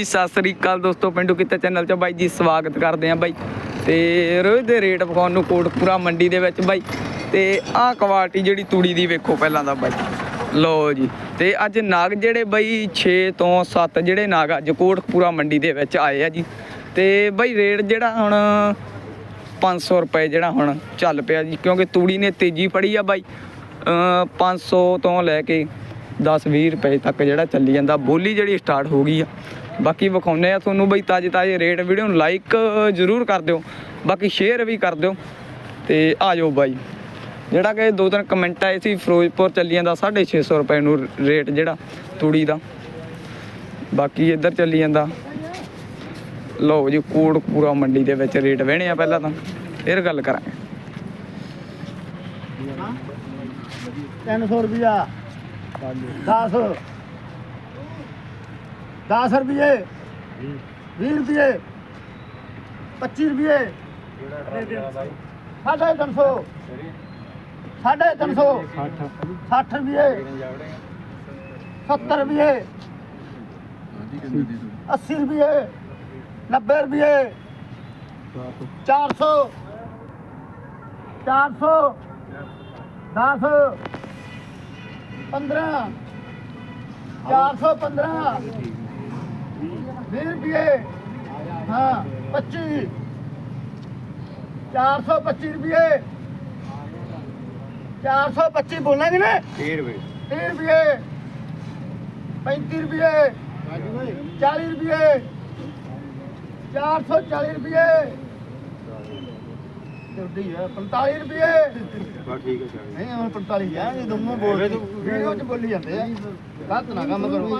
ਜੀ ਸਤਿ ਸ੍ਰੀ ਅਕਾਲ ਦੋਸਤੋ, ਪਿੰਡੂ ਕਿੱਤੇ ਚੈਨਲ 'ਚ ਬਾਈ ਜੀ ਸਵਾਗਤ ਕਰਦੇ ਆਂ ਬਾਈ। ਤੇ ਰੋਜ਼ ਦੇ ਰੇਟ ਵਿਖਾਉਣ ਨੂੰ ਕੋਟਪੂਰਾ ਮੰਡੀ ਦੇ ਵਿੱਚ ਬਾਈ। ਤੇ ਆਹ ਕੁਆਲਿਟੀ ਜਿਹੜੀ ਤੂੜੀ ਦੀ ਵੇਖੋ ਪਹਿਲਾਂ ਦਾ ਬਾਈ। ਲਓ ਜੀ, ਤੇ ਅੱਜ ਨਾਗ ਜਿਹੜੇ ਬਾਈ 6 ਤੋਂ 7 ਜਿਹੜੇ ਨਾਗ ਅੱਜ ਕੋਟਪੂਰਾ ਮੰਡੀ ਦੇ ਵਿੱਚ ਆਏ ਆ ਜੀ। ਤੇ ਬਾਈ ਰੇਟ ਜਿਹੜਾ ਹੁਣ 500 ਰੁਪਏ ਜਿਹੜਾ ਹੁਣ ਚੱਲ ਪਿਆ ਜੀ, ਕਿਉਂਕਿ ਤੂੜੀ ਨੇ ਤੇਜ਼ੀ ਫੜੀ ਆ ਬਾਈ। ਅਮ 500 ਤੋਂ ਲੈ ਕੇ 10-20 ਰੁਪਏ ਤੱਕ ਜਿਹੜਾ ਚੱਲੀ ਜਾਂਦਾ। ਬੋਲੀ ਜਿਹੜੀ ਸਟਾਰਟ ਹੋ ਗਈ ਆ। ਬਾਕੀ ਵਿਖਾਉਨੇ ਆ ਤੁਹਾਨੂੰ ਬਈ ਤਾਜੇ ਤਾਜੇ ਰੇਟ ਵੀਡੀਓ ਨੂੰ ਲਾਈਕ ਜ਼ਰੂਰ ਕਰ ਦਿਓ, ਬਾਕੀ ਸ਼ੇਅਰ ਵੀ ਕਰ ਦਿਓ ਤੇ ਆ ਜਾਓ ਬਾਈ। ਜਿਹੜਾ ਕਿ ਦੋ ਤਿੰਨ ਕਮੈਂਟ ਆਏ ਸੀ, ਫਿਰੋਜ਼ਪੁਰ ਚੱਲੀ ਜਾਂਦਾ 650 ਰੁਪਏ ਨੂੰ ਰੇਟ ਜਿਹੜਾ ਤੂੜੀ ਦਾ। ਬਾਕੀ ਇੱਧਰ ਚੱਲੀ ਜਾਂਦਾ। ਲਓ ਜੀ ਕੋਟਪੂਰਾ ਮੰਡੀ ਦੇ ਵਿੱਚ ਰੇਟ ਵਹਿਣੇ ਆ ਪਹਿਲਾਂ ਤਾਂ। ਫਿਰ ਗੱਲ ਕਰਾਂਗੇ। 300 ਰੁਪਿਆ 10 10 ਰੁਪਏ 20 ਰੁਪਏ 25 ਰੁਪਏ ਸਾਢੇ 300 ਸਾਢੇ 300 60 ਰੁਪਏ 70 ਰੁਪਏ 80 ਰੁਪਏ 90 ਰੁਪਏ 400 400 10 15 415 20 ਰੁਪਏ ਹਾਂ 25 425 ਰੁਪਏ। 425 ਬੋਲਾਂਗੇ ਨਾ? 30 ਰੁਪਏ। 30 ਰੁਪਏ 35 ਰੁਪਏ। 40 ਰੁਪਏ 440 ਰੁਪਏ। ਜਲਦੀ ਹੈ 45 ਰੁਪਏ। ਬਸ ਠੀਕ ਹੈ ਚੱਲ ਨਹੀਂ ਹੁਣ 45 ਆ ਇਹ ਦੋਨੋਂ ਬੋਲ ਵੀਡੀਓ ਚ ਬੋਲੀ ਜਾਂਦੇ ਆ। ਗਲਤ ਨਾ ਕੰਮ ਕਰੋ।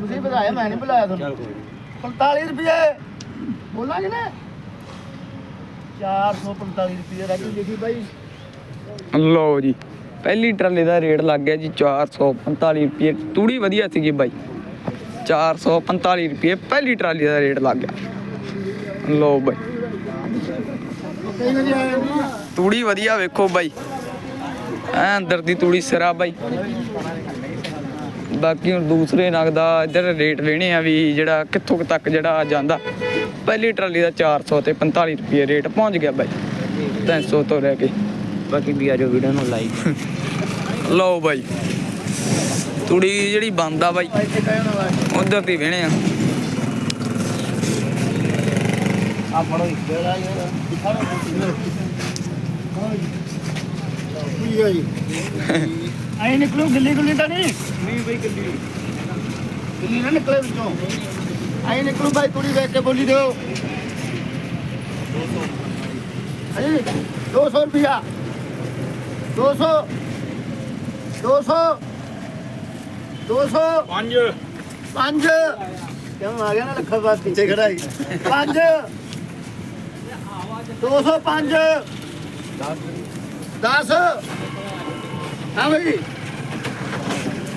ਤੁਸੀਂ ਵਧਾਇਆ ਮੈਂ ਨਹੀਂ ਬੁਲਾਇਆ ਚੱਲ ਤੁਹਾਨੂੰ ਕੋਈ 45 ਰੁਪਏ। ਬੋਲਾਂਗੇ ਨਾ। 445 ਰੁਪਏ ਰਾਜੂ ਲਿਖੀ ਬਾਈ। ਲਓ ਜੀ ਪਹਿਲੀ ਟਰਾਲੇ ਦਾ ਰੇਟ ਲੱਗ ਗਿਆ ਜੀ 445 ਰੁਪਏ। ਤੂੜੀ ਵਧੀਆ ਸੀਗੀ ਬਾਈ। 445 ਰੁਪਏ ਪਹਿਲੀ ਟਰਾਲੀ ਦਾ ਰੇਟ ਲੱਗ ਗਿਆ। ਲਓ ਬਾਈ ਕਈ ਵਾਰੀ ਆਇਆ ਨਹੀਂ ਤੂੜੀ ਵਧੀਆ ਵੇਖੋ ਬਾਈ। ਐ ਅੰਦਰ ਦੀ ਤੂੜੀ ਸਿਰਾ ਬਾਈ। ਬਾਕੀ ਹੁਣ ਦੂਸਰੇ ਨਗ ਦਾ ਇੱਧਰ ਰੇਟ ਵੇਣੇ ਆ ਵੀ ਜਿਹੜਾ ਕਿੱਥੋਂ ਤੱਕ ਜਿਹੜਾ ਜਾਂਦਾ। ਪਹਿਲੀ ਟਰਾਲੀ ਦਾ 400 ਤੇ 45 ਰੁਪਏ ਰੇਟ ਪਹੁੰਚ ਗਿਆ ਬਾਈ। 300 ਤੋਂ ਲੈ ਕੇ। ਬਾਕੀ ਵੀ ਆ ਜੋ ਵੀਡੀਓ ਨੂੰ ਲਾਈਕ ਲਓ ਬਾਈ। ਤੂੜੀ ਜਿਹੜੀ ਬੰਦ ਆ ਬਾਈ। ਉਧਰ ਦੀ ਵੇਣੇ ਆ। ਆਈ ਨਿਕਲੂ ਗਿੱਲੀ ਗੁੱਲੀ ਤਾਂ ਨਹੀਂ? ਨਹੀਂ ਬਈ ਗਿੱਲੀ। ਗਿੱਲੀ ਨਾ ਨਿਕਲੇ ਵਿੱਚੋਂ। ਆਈ ਨਿਕਲੂ ਬਾਈ ਕੁੜੀ ਵੇਖ ਕੇ ਬੋਲੀ ਦਿਓ। 200 ਹਾਂਜੀ 200 ਰੁਪਿਆ 200 200 200 ਪੰਜ। ਪੰਜ। ਕਿਉਂ ਆ ਗਿਆ ਨਾ ਲੱਖਾ ਬਾਤ ਪਿੱਛੇ ਖੜਾ ਹੀ ਪੰਜ 205 10 ਹਾਂ ਬਈ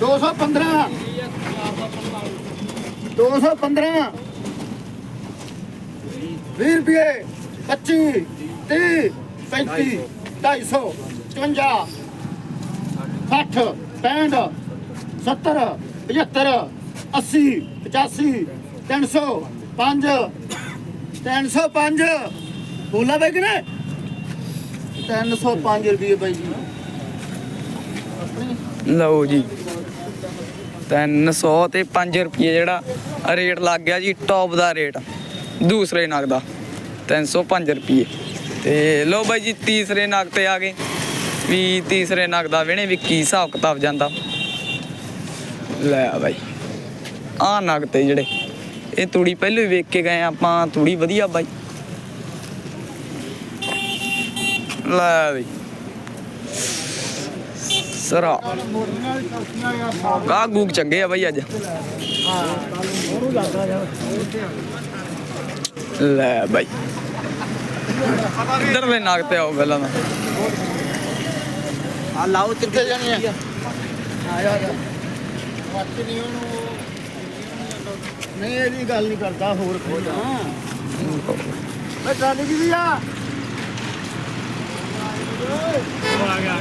215 215 20 ਰੁਪਏ 25 30 35 250 55 60 65 70 75 80 85 300 5 305 ਬੋਲਾ ਬਈ ਕਿਨੇ 305 ਰੁਪਏ ਬਾਈ ਜੀ। ਲਓ ਜੀ। 300 ਤੇ 5 ਰੁਪਏ ਜਿਹੜਾ ਰੇਟ ਲੱਗ ਗਿਆ ਜੀ ਟੌਪ ਦਾ ਰੇਟ। ਦੂਸਰੇ ਨਗ ਦਾ 305 ਰੁਪਏ। ਤੇ ਲਓ ਬਾਈ ਜੀ ਤੀਸਰੇ ਨਗ ਤੇ ਆ ਗਏ। ਵੀ ਤੀਸਰੇ ਨਗ ਦਾ ਵੇਣੇ ਵੀ ਕੀ ਹਿਸਾਬ ਕਿਤਾਬ ਜਾਂਦਾ। ਲੈ ਆ ਬਾਈ। ਆ ਨਗ ਤੇ ਜਿਹੜੇ ਇਹ ਤੂੜੀ ਪਹਿਲੇ ਹੀ ਵੇਖ ਕੇ ਗਏ ਆਪਾਂ ਤੂੜੀ ਵਧੀਆ ਬਾਈ। ਲੈ ਬਈ ਸਰਾ। ਕਾ ਗੂਕ ਚੰਗੇ ਆ ਬਾਈ ਅੱਜ। ਲੈ ਬਾਈ। ਇੱਧਰ ਦੇ ਨਾਗ ਤੇ ਆਓ ਪਹਿਲਾਂ ਤਾਂ। ਆ ਲਾਓ ਕਿੱਥੇ ਜਾਣੀ ਆ। ਆ ਜਾ ਵਾਚ ਨਹੀਂ ਉਹਨੂੰ ਨਹੀਂ ਇਹਦੀ ਗੱਲ ਨਹੀਂ ਕਰਦਾ ਹੋਰ ਕੋਈ ਆ ਮੈਂ ਦੀ ਵੀ ਆ। ਆ ਗਿਆ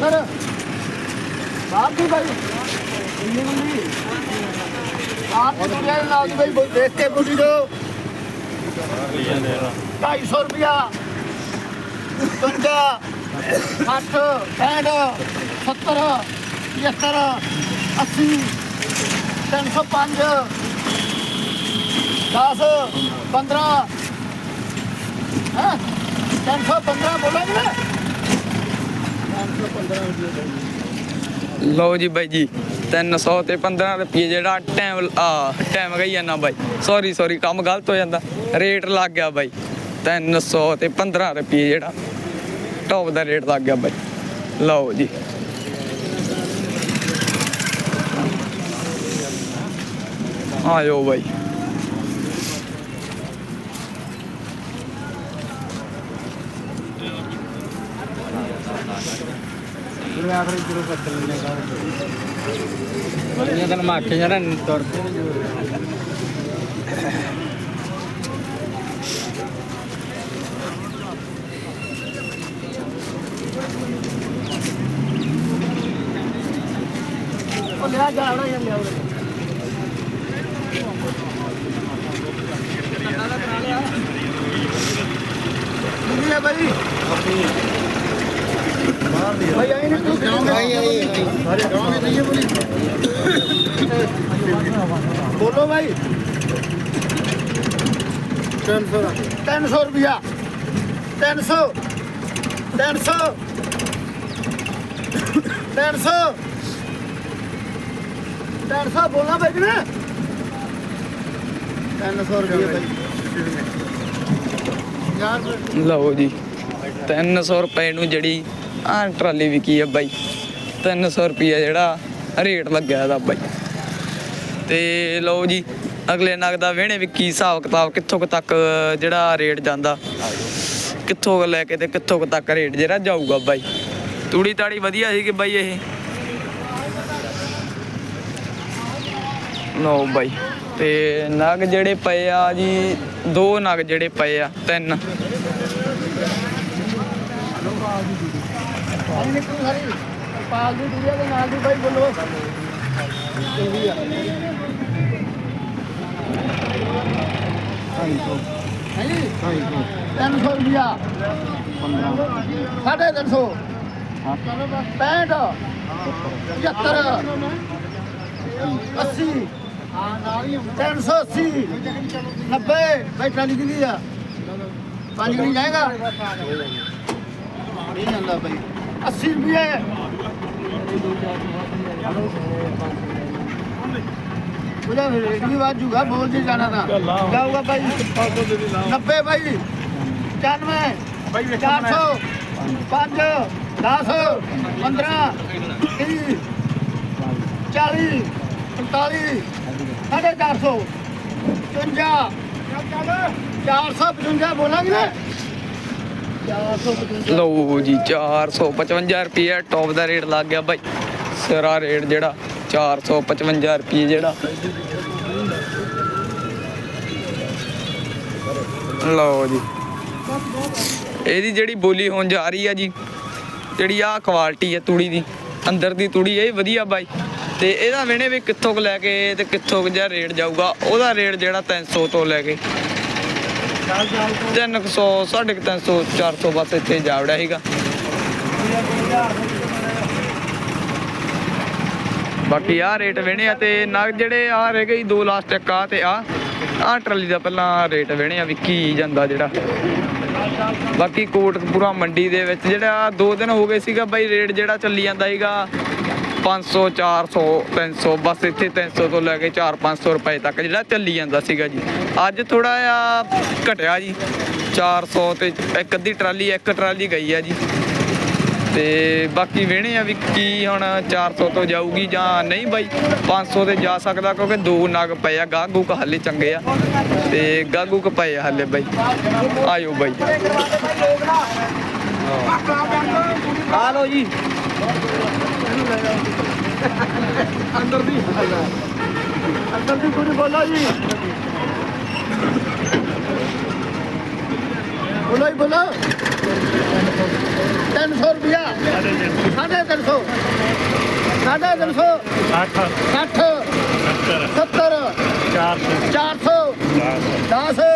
ਸਰ ਬਾਪ ਦੀ ਬਾਈ ਇੰਨੀ ਮੰਦੀ ਆਪ ਦੀ ਦੁਨੀਆ ਦੇ ਨਾਲ ਦੀ ਬਈ ਬੋ- ਦੇਖ ਕੇ ਬੁੱਢੀ ਦੋ 250 ਰੁਪਿਆ 55 60 65 70 75 80 305 10 15 ਹਾਂ 315 ਬੋਲਾਂਗੇ ਨਾ ਲਓ ਜੀ ਬਾਈ ਜੀ 300 ਤੇ 15 ਰੁਪਏ ਜਿਹੜਾ ਟਾਈਮ ਆ ਟਾਈਮ ਗਈ ਜਾਂਦਾ ਬਾਈ। ਸੌਰੀ ਸੌਰੀ ਕੰਮ ਗਲਤ ਹੋ ਜਾਂਦਾ। ਰੇਟ ਲੱਗ ਗਿਆ ਬਾਈ 300 ਤੇ 15 ਰੁਪਏ ਜਿਹੜਾ ਟੌਪ ਦਾ ਰੇਟ ਲੱਗ ਗਿਆ ਬਾਈ। ਲਓ ਜੀ। ਆਇਓ ਬਾਈ। ਇਹ ਤਾਂ ਮੈਂ ਆਖਿਆ ਯਾਰ ਤੁਰ ਕੇ ਉਹ ਲਿਆ ਜਾਣਾ ਜਾਂ ਬਾਈ। ਭਾਈ ਆਈ ਨਹੀਂ ਤੂੰ ਆਈ ਆਈ ਸਾਰੇ ਗਾਉਂ ਵਿੱਚ ਨਹੀਂ ਬੋਲੀ ਬੋਲੋ ਭਾਈ 300 300 ਰੁਪਿਆ 300 300 300 300 ਬੋਲਣਾ ਭਾਈ ਕਿ ਨਾ 300 ਰੁਪਏ ਭਾਈ ਲਓ ਜੀ 300 ਰੁਪਏ ਨੂੰ ਜਿਹੜੀ ਆ ਟਰਾਲੀ ਵਿਕੀ ਆ ਬਾਈ। 300 ਰੁਪਏ ਜਿਹੜਾ ਰੇਟ ਲੱਗਿਆ ਇਹਦਾ ਬਾਈ। ਤੇ ਲਓ ਜੀ, ਅਗਲੇ ਨਗ ਦਾ ਵਿਹਣੇ ਕੀ ਹਿਸਾਬ ਕਿਤਾਬ ਕਿੱਥੋਂ ਕੁ ਤੱਕ ਜਿਹੜਾ ਰੇਟ ਜਾਂਦਾ। ਕਿੱਥੋਂ ਕੁ ਲੈ ਕੇ ਤੇ ਕਿੱਥੋਂ ਕੁ ਤੱਕ ਰੇਟ ਜਿਹੜਾ ਜਾਊਗਾ ਬਾਈ। ਤੂੜੀ ਤਾੜੀ ਵਧੀਆ ਸੀ ਕਿ ਬਾਈ ਇਹ? ਲਓ ਬਾਈ, ਤੇ ਨਗ ਜਿਹੜੇ ਪਏ ਆ ਜੀ, ਦੋ ਨਗ ਜਿਹੜੇ ਪਏ ਆ, ਤਿੰਨ। ਪਾਲ ਦੀ ਤੂੰ ਸਾਰੀ ਪਾਲ ਦੀ ਦੁਨੀਆ ਦੇ ਨਾਲ ਦੀ ਭਾਈ ਬੋਲੋ ਚੰਗੀ ਆ ਹਾਂਜੀ 300 ਰੁਪਿਆ 15 350 65 380 90 ਭਾਈ ਟਰਾਲੀ ਕਿਹਦੀ ਆ ਪੰਜ ਨਹੀਂ ਜਾਏਗਾ ਨਹੀਂ ਜਾਂਦਾ ਭਾਈ 80 ਰੁਪਏ ਉਹਦਾ ਰੇਟ ਵੀ ਵੱਧ ਜੂਗਾ ਬੋਲ ਜੀ ਜਾਣਾ ਤਾਂ। ਜਾਊਗਾ ਭਾਈ 90 ਭਾਈ 95 400 5 10 15 30 40 45 ਸਾਢੇ 400 55 455 ਬੋਲਾਂਗੇ ਨਾ? 455 ਲਓ ਜੀ 455 ਰੁਪਏ ਟੌਪ ਦਾ ਰੇਟ ਲੱਗ ਗਿਆ ਬਾਈ। ਸਿਰਾ ਰੇਟ ਜਿਹੜਾ 455 ਰੁਪਏ ਜਿਹੜਾ। ਲਓ ਜੀ। ਇਹਦੀ ਜਿਹੜੀ ਬੋਲੀ ਹੋਣ ਜਾ ਰਹੀ ਆ ਜੀ, ਜਿਹੜੀ ਆ ਕੁਆਲਿਟੀ ਹੈ ਤੂੜੀ ਦੀ, ਅੰਦਰ ਦੀ ਤੂੜੀ, ਇਹ ਵਧੀਆ ਬਾਈ। ਤੇ ਇਹਦਾ ਵੇਣੇ ਵੀ ਕਿੱਥੋਂ ਕੁ ਲੈ ਕੇ ਤੇ ਕਿੱਥੋਂ ਕੁ ਜਿਹਾ ਰੇਟ ਜਾਊਗਾ, ਉਹਦਾ ਰੇਟ ਜਿਹੜਾ 300 ਤੋਂ ਲੈ ਕੇ 300 350 400 ਬਸ ਇੱਥੇ ਜਾਵੜਾ ਸੀਗਾ। ਬਾਕੀ ਆ ਰੇਟ ਵੇਣੇ ਆ ਤੇ ਨਾ ਜਿਹੜੇ ਆ ਰਹਿ ਗਈ ਦੋ ਲਾਸਟ ਇੱਕ ਆ ਤੇ ਆ ਆ ਟਰਾਲੀ ਦਾ ਪਹਿਲਾਂ ਰੇਟ ਵੇਣੇ ਆ ਕੀ ਜਾਂਦਾ ਜਿਹੜਾ। ਬਾਕੀ ਕੋਟਕਪੂਰਾ ਮੰਡੀ ਦੇ ਵਿੱਚ ਜਿਹੜਾ ਦੋ ਦਿਨ ਹੋ ਗਏ ਸੀਗਾ ਬਾਈ ਰੇਟ ਜਿਹੜਾ ਚੱਲੀ ਜਾਂਦਾ ਸੀਗਾ। 500 400 300 ਬਸ ਇੱਥੇ 300 ਤੋਂ ਲੈ ਕੇ 4 500 ਰੁਪਏ ਤੱਕ ਜਿਹੜਾ ਚੱਲੀ ਜਾਂਦਾ ਸੀਗਾ ਜੀ। ਅੱਜ ਥੋੜਾ ਜਿਹਾ ਘਟਿਆ ਜੀ 400 ਤੇ ਇੱਕ ਅੱਧੀ ਟਰਾਲੀ, ਇੱਕ ਟਰਾਲੀ ਗਈ ਆ ਜੀ। ਤੇ ਬਾਕੀ ਵੇਣੇ ਆ ਵੀ ਕੀ ਹੁਣ 400 ਤੋਂ ਜਾਊਗੀ ਜਾਂ ਨਹੀਂ ਬਾਈ 500 ਤੇ ਜਾ ਸਕਦਾ ਕਿਉਂਕਿ ਦੋ ਨਗ ਪਏ ਆ ਗਾਗੂ ਕ ਹੱਲੇ ਚੰਗੇ ਆ। ਤੇ ਗਾਗੂ ਕ ਪਏ ਆ ਹੱਲੇ ਬਾਈ। ਆਇਓ ਬਾਈ। ਆ ਲਓ ਜੀ। ਅੰਦਰ ਦੀ। ਅੰਦਰ ਦੀ ਕੁੜੀ ਬੋਲੋ ਜੀ। ਬੋਲੋ ਜੀ ਬੋਲੋ। 300 ਰੁਪਿਆ ਸਾਢੇ 300 ਸਾਢੇ 300 60 60 70 400 400 10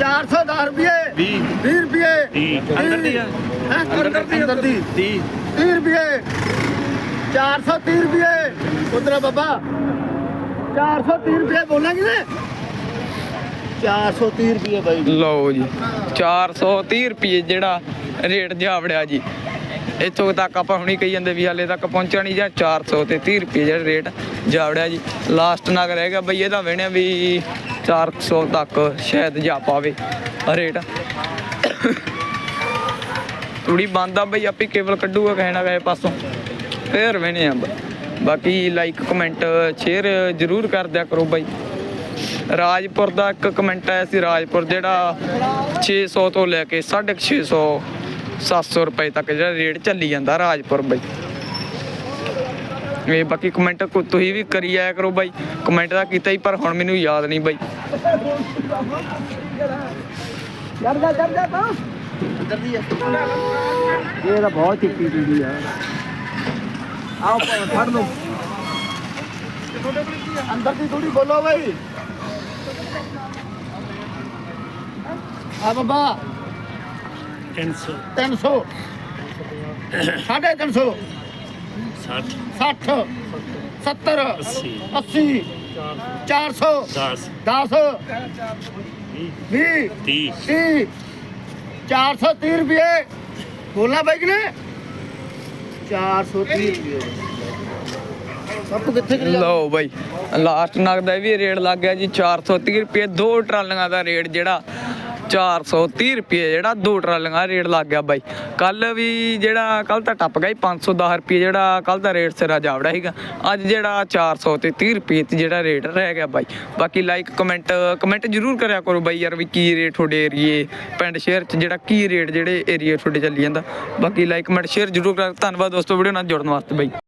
410 ਰੁਪਏ। 20 20 ਰੁਪਏ। 30 ਅੰਦਰ ਦੀ ਆ। ਹੈਂ? ਅੰਦਰ ਦੀ 30 30 ਰੁਪਏ। 430 ਰੁਪਏ। ਉਧਰ ਬਾਬਾ। 430 ਰੁਪਏ। ਬੋਲਾਂਗੇ ਨੇ 430 ਰੁਪਏ ਬਾਈ ਲਓ ਜੀ 430 ਰੁਪਏ ਜਿਹੜਾ ਰੇਟ ਜਾਵੜਿਆ ਜੀ। ਇੱਥੋਂ ਤੱਕ ਆਪਾਂ ਹੁਣੀ ਕਹੀ ਜਾਂਦੇ ਵੀ ਹਾਲੇ ਤੱਕ ਪਹੁੰਚਿਆ ਨਹੀਂ ਜਾਂ 400 ਤੇ 30 ਰੁਪਏ ਜਿਹੜਾ ਰੇਟ ਜਾਵੜਿਆ ਜੀ। ਲਾਸਟ ਨਗ ਰਹਿ ਗਿਆ ਬਈ ਇਹਦਾ ਵੇਣਿਆ ਵੀ 400 ਤੱਕ ਸ਼ਾਇਦ ਜਾ ਪਾਵੇ ਰੇਟ। ਤੂੜੀ ਬੰਦ ਆ ਬਈ, ਆਪੇ ਕੇਬਲ ਕੱਢੂਗਾ ਕਹਿਣਾ ਗਏ ਪਾਸੋਂ। ਫੇਰ ਵੇਣੇ ਆ ਬਾਕੀ ਲਾਈਕ ਕਮੈਂਟ ਸ਼ੇਅਰ ਜ਼ਰੂਰ ਕਰ ਦਿਆ ਕਰੋ ਬਾਈ। ਰਾਜਪੁਰ ਦਾ ਇੱਕ ਕਮੈਂਟ ਆਇਆ ਸੀ, ਰਾਜਪੁਰ ਜਿਹੜਾ 600 ਤੋਂ ਲੈ ਕੇ 650 700 ਰੁਪਏ ਤੱਕ ਜਿਹੜਾ ਰੇਟ ਚੱਲੀ ਜਾਂਦਾ ਰਾਜਪੁਰ ਬਾਈ। ਇਹ ਬਾਕੀ ਕਮੈਂਟ ਕੋ ਤੁਸੀਂ ਵੀ ਕਰੀ ਆਇਆ ਕਰੋ ਬਾਈ। ਕਮੈਂਟ ਦਾ ਕੀਤਾ ਹੀ, ਪਰ ਹੁਣ ਮੈਨੂੰ ਯਾਦ ਨਹੀਂ ਬਾਈ। ਅੰਦਰ ਦੀ ਇਹ ਤਾਂ ਬਹੁਤ ਚਿੱਟੀ ਚੀਜ਼ ਆ। ਆਓ ਫੜ ਲਓ। ਅੰਦਰ ਦੀ ਥੋੜੀ ਬੋਲੋ ਬਈ। ਆ ਬਾਬਾ। 300 300 ਸਾਢੇ 300 60 60 70 80 80 400 10 10 20 30 30 430 ਰੁਪਏ। ਬੋਲਣਾ ਬਾਈ ਕਿ ਨੇ 430 ਰੁਪਏ। ਬਾਪੂ ਕਿੱਥੇ ਕਰੀ ਲਓ ਬਾਈ ਲਾਸਟ ਨਗ ਦਾ ਵੀ ਰੇਟ ਲੱਗ ਗਿਆ ਜੀ 430 ਰੁਪਏ। ਦੋ ਟਰਾਲੀਆਂ ਦਾ ਰੇਟ ਜਿਹੜਾ 430 ਰੁਪਏ ਜਿਹੜਾ ਦੋ ਟਰਾਲੀਆਂ ਦਾ ਰੇਟ ਲੱਗ ਗਿਆ ਬਾਈ। ਕੱਲ ਵੀ ਜਿਹੜਾ, ਕੱਲ ਤਾਂ ਟੱਪ ਗਿਆ 510 ਰੁਪਏ ਜਿਹੜਾ, ਕੱਲ ਦਾ ਰੇਟ ਸਿਰਾ ਜਾਵੜਾ ਸੀਗਾ। ਅੱਜ ਜਿਹੜਾ 400 ਤੇ 30 ਰੁਪਏ ਤੇ ਜਿਹੜਾ ਰੇਟ ਰਹਿ ਗਿਆ ਬਾਈ। ਬਾਕੀ ਲਾਈਕ ਕਮੈਂਟ ਕਮੈਂਟ ਜ਼ਰੂਰ ਕਰਿਆ ਕਰੋ ਬਾਈ ਯਾਰ ਵੀ ਕੀ ਰੇਟ ਤੁਹਾਡੇ ਏਰੀਏ, ਪਿੰਡ, ਸ਼ਹਿਰ ਚ ਜਿਹੜਾ ਕੀ ਰੇਟ ਜਿਹੜੇ ਏਰੀਏ ਤੁਹਾਡੇ ਚੱਲੀ ਜਾਂਦਾ। ਬਾਕੀ ਲਾਈਕ ਕਮੈਂਟ ਸ਼ੇਅਰ ਜ਼ਰੂਰ ਕਰ। ਧੰਨਵਾਦ ਦੋਸਤੋ ਵੀਡੀਓ ਨਾਲ ਜੁੜਨ ਵਾਸਤੇ ਬਾਈ।